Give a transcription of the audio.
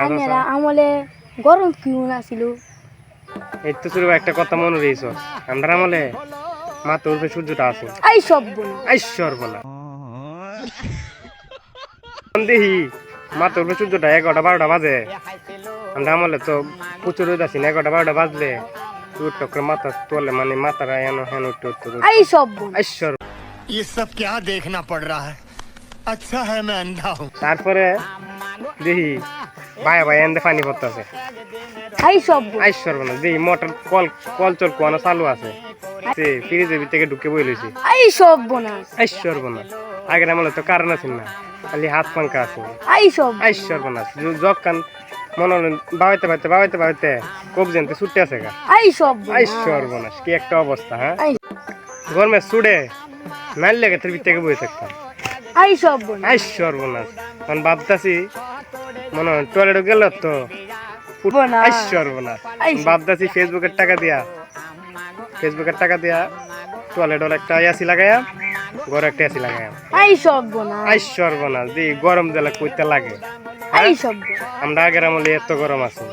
আইনেরা আমলে গরম কিউন আছিল এই তো শুরু একটা কথা মনে রয়েছ আমরা আমলে মাত্র উপরে সূর্যটা আছে এই সব বনা আইশ্বর বলা দেখি মাত্র উপরে সূর্যটা এগারোটা বারোটা বাজে আমরা আমলে তো প্রচুর রোদ আছি না এগারোটা বারোটা বাজলে উঠতে করে মাথা তোলে মানে মাথাটা এন হেন উঠতে উঠতে উঠতে। এই সব বনা আইশ্বর ये सब क्या देखना पड़ रहा है अच्छा है मैं अंधा हूँ তারপরে দেখি ভাই ভাই এনদে পানি পড়তেছে। এই সব বনা আইশ্বর বলা দেখি মোটর কল কল চল কোয়ানো চালু আছে সে ফ্রিজের ভিতরে ঢুকে বই লইছি। এই সব বনা আইশ্বর বনা আগের আমলে তো কারণ আছে না খালি হাত পাঙ্কা আছে। এই সব আইশ্বর বনা যখন মনে হলো বাবাইতে বাবাইতে বাবাইতে বাবাইতে কোপ জানতে ছুটতে আছে গা। এই সব আইশ্বর বনা কি একটা অবস্থা হ্যাঁ? গরমে ছুড়ে নাইল লেগে তোর ভিতরে বসে থাকতাম। এই সব আইশ্বর বনা কারণ ভাবতাছি মনে হয় টয়লেটে গেল তো। আইশ্বর। ভাবতাছি ফেসবুকের টাকা দিয়া। ফেসবুকের টাকা দিয়া টয়লেট একটা এসি লাগাইয়া ঘরে একটা এসি লাগাইয়া। আই সব বনা। আইশ্বর বনা দি গরম জেলা কইতে লাগে আই সব আমরা আগের আমলে এত গরম আছে।